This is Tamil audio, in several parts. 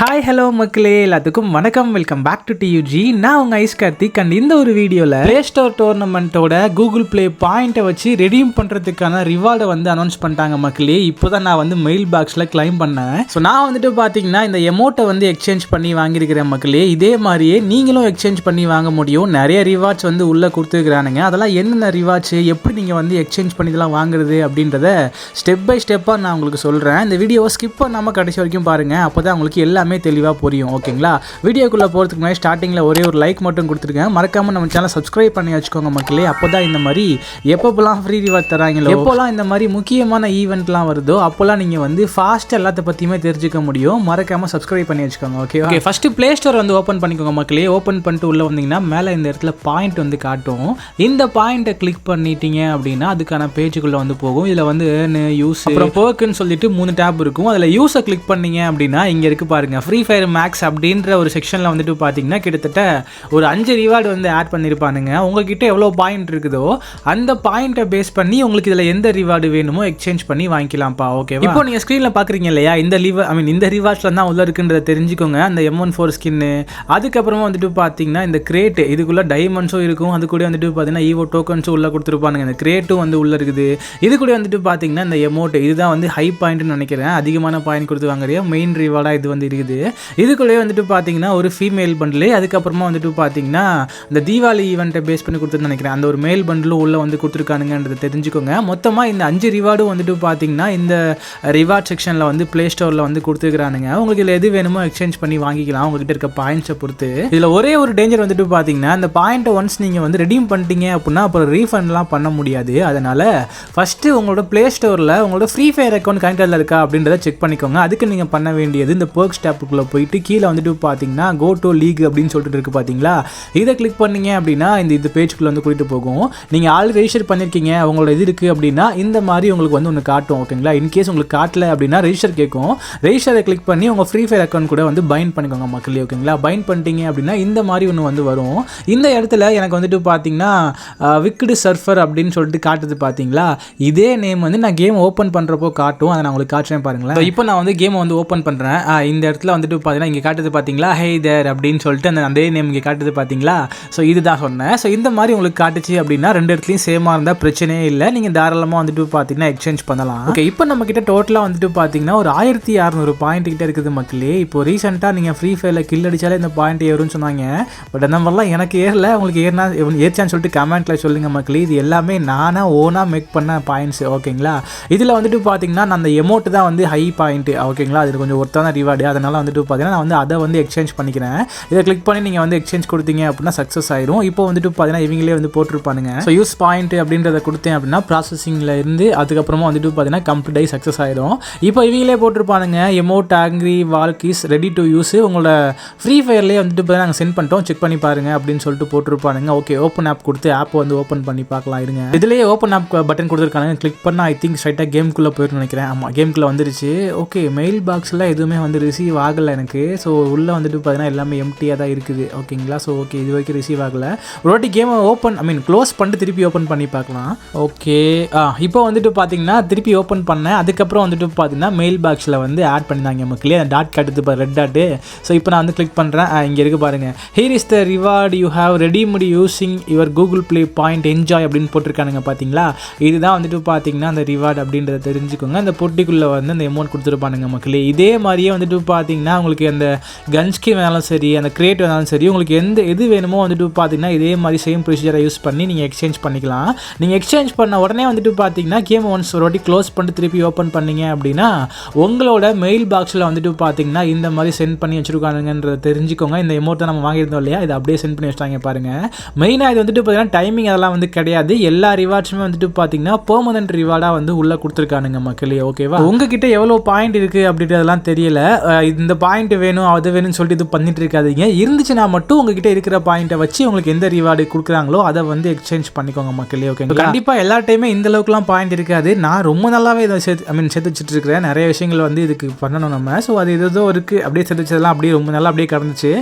ஹாய் ஹலோ மக்களே. எல்லாத்துக்கும் வணக்கம். வெல்கம் பேக் டு டியூஜி நான் உங்கள் ஐஸ் கார்த்திக். அண்ட் இந்த ஒரு வீடியோவில் ப்ளே ஸ்டோர் டோர்னமெண்ட்டோட கூகுள் ப்ளே பாயிண்ட்டை வச்சு ரெடியூம் பண்ணுறதுக்கான ரிவார்டை வந்து அனௌன்ஸ் பண்ணிட்டாங்க மக்களே. இப்போ தான் நான் வந்து மெயில் பாக்ஸில் கிளைம் பண்ணேன். ஸோ நான் வந்துட்டு பார்த்தீங்கன்னா இந்த எமௌண்ட்டை வந்து எக்ஸ்சேஞ்ச் பண்ணி வாங்கியிருக்கிறேன் மக்களே. இதே மாதிரியே நீங்களும் எக்ஸ்சேஞ்ச் பண்ணி வாங்க முடியும். நிறைய ரிவார்ட்ஸ் வந்து உள்ளே கொடுத்துருக்குறானுங்க. அதெல்லாம் என்னென்ன ரிவார்ட்ஸ் எப்படி நீங்கள் வந்து எக்ஸ்சேஞ்ச் பண்ணி இதெல்லாம் வாங்குறது அப்படின்றத ஸ்டெப் பை ஸ்டெப்பாக நான் உங்களுக்கு சொல்கிறேன் இந்த வீடியோவை ஸ்கிப் பண்ணாமல் கடைசி வரைக்கும் பாருங்கள் அப்போ தான் உங்களுக்கு எல்லாமே தெளிவாக புரியும் ஓகேங்களா? வீடியோக்குள்ளே போகிறதுக்கு முன்னாடி ஸ்டார்டிங்கில் ஒரே ஒரு லைக் மட்டும் கொடுத்துருக்கேன். மறக்காமல் நம்ம சேனல் சப்ஸ்கிரைப் பண்ணி வச்சுக்கோங்க மக்களே. அப்போ தான் இந்த மாதிரி எப்பப்போலாம் ஃப்ரீ ரிவார்ட் தராங்களோ எப்போலாம் இந்த மாதிரி முக்கியமான ஈவெண்ட்லாம் வருதோ அப்போலாம் நீங்கள் வந்து ஃபாஸ்ட் எல்லாத்த பற்றியுமே தெரிஞ்சுக்க முடியும். மறக்காமல் சப்ஸ்கிரைப் பண்ணி வச்சுக்கோங்க okay okay first Play Store வந்து ஓப்பன் பண்ணிக்கோங்க மக்களே. ஓப்பன் பண்ணிட்டு உள்ளே வந்தீங்கன்னா மேலே இந்த இடத்துல பாயிண்ட் வந்து காட்டும். இந்த பாயிண்ட்டை கிளிக் பண்ணிட்டீங்க அப்படின்னா அதுக்கான பேஜுக்குள்ளே வந்து போகும். இதில் வந்து யூஸ் அப்புறம் போக்குன்னு சொல்லிட்டு மூணு டேப் இருக்கும். அதில் யூஸை கிளிக் பண்ணீங்க அப்படின்னா இங்கே இருக்கு ஃப்ரீ ஃபயர் மேக்ஸ் அப்படின்ற ஒரு செக்ஷனில் வந்துட்டு பார்த்தீங்கன்னா கிட்டத்தட்ட ஒரு அஞ்சு ரிவார்டு வந்து ஆட் பண்ணியிருப்பானுங்க உங்ககிட்ட எவ்வளோ பாயிண்ட் இருக்குதோ அந்த பாயிண்ட்டை பேஸ் பண்ணி உங்களுக்கு இதில் எந்த ரிவார்டு வேணுமோ எக்ஸ்சேஞ்ச் பண்ணி வாங்கிக்கலாம்ப்பா ஓகே இப்போ நீங்கள் ஸ்க்ரீனில் பார்க்குறீங்க இல்லையா இந்த லிவ ஐ மீன் இந்த ரிவார்ட்ஸில் தான் உள்ள இருக்குன்றதை தெரிஞ்சுக்கோங்க. அந்த எம் ஒன் ஃபோர் ஸ்கின்னு அதுக்கப்புறமா வந்துட்டு பார்த்தீங்கன்னா இந்த கிரேட்டு இதுக்குள்ளே டைமண்ட்ஸும் இருக்கும். அது கூட வந்துட்டு பார்த்தீங்கன்னா ஈவோ டோக்கன்ஸும் உள்ளே கொடுத்துருப்பானுங்க. இந்த கிரேட்டும் வந்து உள்ளே இருக்குது. இது கூட வந்துட்டு பார்த்தீங்கன்னா இந்த எமௌண்ட் இதுதான் வந்து ஹை பாயிண்ட்னு நினைக்கிறேன். அதிகமான பாயிண்ட் கொடுத்து வாங்குறியா மெயின் ரிவார்டாக இது வந்து இருக்குது. இதுக்குள்ளேயே வந்துட்டு பார்த்தீங்கன்னா ஒரு ஃபீமேல் பண்டில் அதுக்கப்புறமா வந்துட்டு பார்த்தீங்கன்னா இந்த தீபாவளி ஈவெண்ட்டை பேஸ் பண்ணி கொடுத்துன்னு நினைக்கிறேன். அந்த ஒரு மேல் பண்டிலும் உள்ளே வந்து கொடுத்துருக்கானுங்கன்றதை தெரிஞ்சுக்கோங்க. மொத்தமாக இந்த அஞ்சு ரிவார்டும் வந்துட்டு பார்த்தீங்கன்னா இந்த ரிவார்ட் செக்ஷனில் வந்து ப்ளே ஸ்டோரில் வந்து கொடுத்துருக்கானுங்க உங்களுக்கு இதில் எது வேணுமோ எக்ஸ்சேஞ்ச் பண்ணி வாங்கிக்கலாம். உங்கள்கிட்ட இருக்க பாயிண்ட்ஸை பொறுத்து. இதில் ஒரே ஒரு டேஞ்சர் வந்துட்டு பார்த்தீங்கன்னா அந்த பாயிண்ட்டை ஒன்ஸ் நீங்கள் வந்து ரெடீம் பண்ணிட்டீங்க அப்படின்னா அப்புறம் ரீஃபண்ட்லாம் பண்ண முடியாது. அதனால் ஃபஸ்ட்டு உங்களோட ப்ளே ஸ்டோரில் உங்களோட ஃப்ரீ ஃபயர் அக்கௌண்ட் கனெக்டில் இருக்கா அப்படின்றத செக் பண்ணிக்கோங்க. அதுக்கு நீங்கள் பண்ண வேண்டியது இந்த பர்க் ஆப்புக்குள்ளே போயிட்டு கீழே வந்துட்டு பார்த்தீங்கன்னா கோ டு லீக் அப்படின்னு சொல்லிட்டு இருக்கு பார்த்தீங்களா? இதை கிளிக் பண்ணீங்க அப்படின்னா இந்த இது பேஜுக்குள்ளே வந்து கூட்டிகிட்டு போகும். நீங்கள் ஆல்ரெடி ரெஜிஸ்டர் பண்ணியிருக்கீங்க உங்களோட இது இருக்குது அப்படின்னா இந்த மாதிரி உங்களுக்கு வந்து ஒன்று காட்டும் ஓகேங்களா இன்கேஸ் உங்களுக்கு காட்டல அப்படின்னா ரெஜிஸ்டர் கேட்கும். ரெஜிஸ்டரை கிளிக் பண்ணி உங்கள் ஃப்ரீ ஃபயர் அக்கௌண்ட் கூட வந்து பைண்ட் பண்ணிக்கோங்க மக்களே ஓகேங்களா பைண்ட் பண்ணிட்டீங்க அப்படின்னா இந்த மாதிரி ஒன்று வந்து வரும். இந்த இடத்துல எனக்கு வந்துட்டு பார்த்தீங்கன்னா விக்கடு சர்ஃபர் அப்படின்னு சொல்லிட்டு காட்டுது பார்த்தீங்களா? இதே நேம் வந்து நான் கேம் ஓப்பன் பண்ணுறப்போ காட்டும். அதை நான் உங்களுக்கு காட்டுறேன் பாருங்களேன். இப்போ நான் வந்து கேமை வந்து ஓப்பன் பண்ணுறேன் இந்த இடத்துல வந்துட்டு பார்த்தீங்கன்னா இங்கே காட்டுது பார்த்தீங்களா ஹே தேர் அப்படின்னு சொல்லிட்டு அந்த அதே நேம் இங்கே காட்டுது பார்த்தீங்களா ஸோ இதுதான் சொன்னேன். ஸோ இந்த மாதிரி உங்களுக்கு காட்டுச்சு அப்படின்னா ரெண்டு இடத்துலையும் சேமாக இருந்தால் பிரச்சனையே இல்லை. நீங்கள் தாராளமாக வந்துட்டு பார்த்தீங்கன்னா எக்ஸ்சேஞ்ச் பண்ணலாம். ஓகே இப்போ நம்ம கிட்ட டோட்டலாக வந்துட்டு பார்த்தீங்கன்னா ஒரு ஆயிரத்தி அறநூறு பாயிண்ட் கிட்ட இருக்குது மக்களே. இப்போ ரீசெண்டாக நீங்கள் ஃப்ரீ ஃபயரில் கில் அடித்தாலே இந்த பாயிண்ட் ஏறும்னு சொன்னாங்க. பட் அந்த மாதிரிலாம் எனக்கு ஏறல. உங்களுக்கு ஏறினா ஏற்றான்னு சொல்லிட்டு கமெண்ட்டில் சொல்லுங்கள் மக்களே. இது எல்லாமே நானாக ஓனாக மேக் பண்ண பாயிண்ட்ஸ் ஓகேங்களா இதில் வந்துட்டு பார்த்தீங்கன்னா நான் அந்த எமௌண்ட் தான் வந்து ஹை பாயிண்ட் ஓகேங்களா அது கொஞ்சம் ஒருத்தான ரிவார்டு அதனால் வந்துட்டு பார்த்தீங்கன்னா நான் வந்து அதை வந்து எக்ஸ்சேஞ்ச் பண்ணிக்கிறேன். இதை கிளிக் பண்ணி நீங்கள் வந்து எக்ஸ்சேஞ்ச் கொடுத்தீங்க அப்படின்னா சக்ஸஸ் ஆயிரும். இப்போ வந்துட்டு பார்த்தீங்கன்னா இவங்களே வந்து போட்டிருப்பானுங்க. ஸோ யூஸ் பாயிண்ட் அப்படின்றத கொடுத்தேன் அப்படின்னா ப்ராசஸிங்கில் இருந்து அதுக்கப்புறமா வந்துட்டு பார்த்தீங்கன்னா கம்ப்ளீட் ஆகி சக்ஸஸ் ஆயிடும் இப்போ இவங்களே போட்டிருப்பானுங்க. எமோட் ஆங்கிரி வால்கிஸ் ரெடி டு யூஸ் உங்களோட ஃப்ரீ ஃபயர்லேயே வந்துட்டு பார்த்தீங்கன்னா நாங்கள் சென்ட் பண்ணிட்டோம். செக் பண்ணி பாருங்க அப்படின்னு சொல்லிட்டு போட்டிருப்பானுங்க. ஓகே ஓப்பன் ஆப் கொடுத்து ஆப் வந்து ஓப்பன் பண்ணி பார்க்கலாம் இருங்க. இதுலேயே ஓப்பன் ஆப் பட்டன் கொடுத்துருக்காங்க கிளிக் பண்ணால் ஐ திங்க் ஸ்ட்ரைட்டாக கேம்குள்ளே போயிட்டு நினைக்கிறேன். ஆமாம் கேம்குள்ளே வந்துருச்சு. ஓகே மெயில் பாக்ஸில் எதுவுமே வந்து ரிசீவ் ஆகலை எனக்கு. ஸோ உள்ளே வந்துட்டு பார்த்தீங்கன்னா எல்லாமே எம்டியாக தான் இருக்குது. ஓகேங்களா ஸோ ஓகே இது வரைக்கும் ரிசீவ் ஆகலை. ஒரு வாட்டி கேமை ஓப்பன் ஐ மீன் க்ளோஸ் பண்ணிட்டு திருப்பி ஓப்பன் பண்ணி பார்க்கலாம். ஓகே ஆ இப்போ வந்துட்டு பார்த்தீங்கன்னா திருப்பி ஓப்பன் பண்ணேன். அதுக்கப்புறம் வந்துட்டு பார்த்தீங்கன்னா மெயில் பாக்ஸில் வந்து ஆட் பண்ணியிருந்தாங்க நமக்கு அந்த டாட் காட்டுது இப்போ ரெட் டாட்டு ஸோ இப்போ நான் வந்து கிளிக் பண்ணுறேன் இங்கே இருக்குது பாருங்கள் here is the reward you have redeemed using your Google Play point enjoy அப்படின்னு போட்டிருக்கானுங்க பார்த்தீங்களா? இதுதான் வந்துட்டு பார்த்தீங்கன்னா அந்த ரிவார்டு அப்படின்றத தெரிஞ்சுக்கோங்க. அந்த பொட்டிக்குள்ளே வந்து அந்த அமௌண்ட் கொடுத்துருப்பானுங்க மக்களே. இதே மாதிரியே வந்துட்டு பார்த்து பார்த்தீங்கன்னா உங்களுக்கு அந்த கன்ஸ்கி வேணாலும் சரி அந்த கிரியேட் வேணாலும் சரி உங்களுக்கு எந்த எது வேணுமோ வந்துட்டு பார்த்தீங்கன்னா இதே மாதிரி சேம் ப்ரொசீஜரை யூஸ் பண்ணி நீங்கள் எக்ஸ்சேஞ்ச் பண்ணிக்கலாம். நீங்கள் எக்ஸ்சேஞ்ச் பண்ண உடனே வந்துட்டு பார்த்தீங்கன்னா கேம் ஒன்ஸ் ஒரு வாட்டி க்ளோஸ் பண்ணிட்டு திருப்பி ஓப்பன் பண்ணீங்க அப்படின்னா உங்களோட மெயில் பாக்ஸில் வந்துட்டு பார்த்தீங்கன்னா இந்த மாதிரி சென்ட் பண்ணி வச்சுருக்கானுங்கன்றத தெரிஞ்சுக்கோங்க. இந்த எமௌண்ட்டை நம்ம வாங்கியிருந்தோம் இல்லையா இதை அப்படியே சென்ட் பண்ணி வச்சிட்டாங்க பாருங்கள் மெயினாக இது வந்துட்டு பார்த்தீங்கன்னா டைமிங் அதெல்லாம் வந்து கிடையாது. எல்லா ரிவார்ட்ஸுமே வந்துட்டு பார்த்தீங்கன்னா பெர்மனன்ட் ரிவார்டாக வந்து உள்ளே கொடுத்துருக்கானுங்க மக்களே ஓகேவா உங்ககிட்ட எவ்வளோ பாயிண்ட் இருக்குது அப்படின்றதெல்லாம் தெரியல. இந்த பாயிண்ட் வேணும் அது வேணும்னு சொல்லிட்டு இது பண்ணிட்டு இருக்காதீங்க. இருந்துச்சுன்னா மட்டும் உங்ககிட்ட இருக்கிற பாயிண்ட்டை வச்சு உங்களுக்கு எந்த ரிவார்டு கொடுக்குறாங்களோ அதை வந்து எக்ஸ்சேஞ்ச் பண்ணிக்கோங்க மக்களே ஓகே கண்டிப்பாக எல்லா டைமே இந்த அளவுக்குலாம் பாயிண்ட் இருக்காது. நான் ரொம்ப நல்லாவே இதை சேர்த்து ஐ மீன் சேர்த்து வச்சுட்டு இருக்கிறேன். நிறைய விஷயங்கள் வந்து இதுக்கு பண்ணணும் நம்ம. ஸோ அது ஏதோ இருக்குது அப்படியே சேர்த்து வச்சதெல்லாம் அப்படியே ரொம்ப நல்லா அப்படியே கிடந்துச்சு.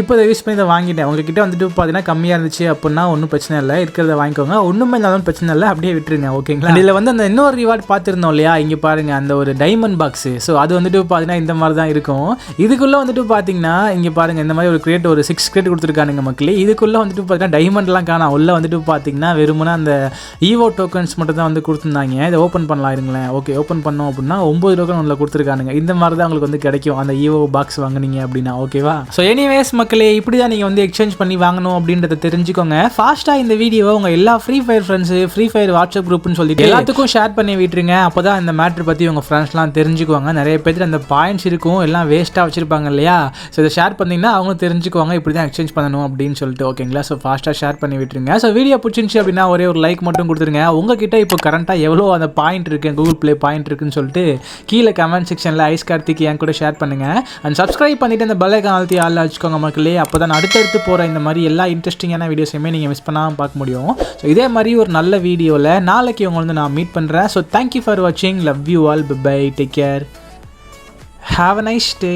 இப்போ இதை யூஸ் பண்ணி இதை வாங்கிட்டேன். உங்ககிட்ட வந்துட்டு பார்த்தீங்கன்னா கம்மியாக இருந்துச்சு அப்படின்னா ஒன்றும் பிரச்சனை இல்லை. இருக்கிறத வாங்கிக்கோங்க. ஒன்றுமே இல்லாமல் பிரச்சனை இல்லை. அப்படியே விட்டுருங்க ஓகேங்களா இதில் வந்து அந்த இன்னொரு ரிவார்ட் பார்த்துருந்தோம் இல்லையா? இங்கே பாருங்க அந்த ஒரு டைமண்ட் பாக்ஸு ஸோ அது வந்துட்டு பார்த்தீங்கன்னா இந்த மாதிரி தான் இருக்கும். இருக்கும். இதுக்குள்ளே வந்துட்டு பார்த்தீங்கன்னா இங்கே பாருங்கள் இந்த மாதிரி ஒரு கிரேட் ஒரு சிக்ஸ் கிரேட் கொடுத்துருக்கானுங்க மக்களே. இதுக்குள்ளே வந்துட்டு பார்த்தீங்கன்னா டைமண்ட்லாம் காணாம். உள்ளே வந்துட்டு பார்த்தீங்கன்னா வெறுமனே அந்த ஈவோ டோக்கன்ஸ் மட்டும் தான் வந்து கொடுத்துருந்தாங்க. இதை ஓப்பன் பண்ணலாம் இருங்களேன். ஓகே ஓப்பன் பண்ணோம் அப்படின்னா ஒம்பது டோக்கன் உள்ள கொடுத்துருக்கானுங்க. இந்த மாதிரி தான் உங்களுக்கு வந்து கிடைக்கும். அந்த ஈவோ பாக்ஸ் வாங்குனீங்க அப்படின்னா ஓகேவா ஸோ எனிவேஸ் மக்களே இப்படி தான் நீங்கள் வந்து எக்ஸ்சேஞ்ச் பண்ணி வாங்கணும் அப்படின்றத தெரிஞ்சுக்கோங்க. ஃபாஸ்ட்டாக இந்த வீடியோவை உங்கள் எல்லா free fire friends free fire WhatsApp குரூப்னு சொல்லிட்டு எல்லாத்துக்கும் ஷேர் பண்ணி விட்டுருங்க. அப்போ தான் இந்த மேட்ரு பற்றி உங்கள் ஃப்ரெண்ட்ஸ்லாம் தெரிஞ்சுக்குவாங்க. நிறைய பேர் அந்த பாயிண்ட்ஸ் இருக்கும். எல்லாம் வேஸ்ட்டாக வச்சுருப்பாங்க இல்லையா? ஸோ இதை ஷேர் பண்ணிங்கன்னா அவங்களும் தெரிஞ்சுக்குவாங்க இப்படி தான் எக்ஸ்சேஞ்ச் பண்ணணும் அப்படின்னு சொல்லிட்டு ஓகேங்களா ஸோ ஃபாஸ்ட்டாக ஷேர் பண்ணி விட்டுருங்க. ஸோ வீடியோ பிடிச்சிருந்துச்சி அப்படின்னா ஒரே ஒரு லைக் மட்டும் கொடுத்துருங்க. உங்ககிட்ட இப்போ கரண்ட்டாக எவ்வளோ அந்த பாயிண்ட் இருக்குது கூகுள் ப்ளே பாயிண்ட் இருக்குன்னு சொல்லிட்டு கீழே கமெண்ட் செக்ஷனில் ஐஸ் கார்த்திக் என் கூட ஷேர் பண்ணுங்கள் அண்ட் சப்ஸ்கிரைப் பண்ணிவிட்டு அந்த பெல்லை காலத்தி ஆள் வச்சுக்கோங்க மக்களே அப்போ தான் அடுத்தடுத்து போகிற இந்த மாதிரி எல்லா இன்ட்ரெஸ்டிங்கான வீடியோஸையுமே நீங்கள் மிஸ் பண்ணாமல் பார்க்க முடியும். ஸோ இதே மாதிரி ஒரு நல்ல வீடியோவில் நாளைக்கு உங்களை வந்து நான் மீட் பண்ணுறேன் ஸோ தேங்க்யூ ஃபார் வாட்சிங் love you all bye take care have a nice day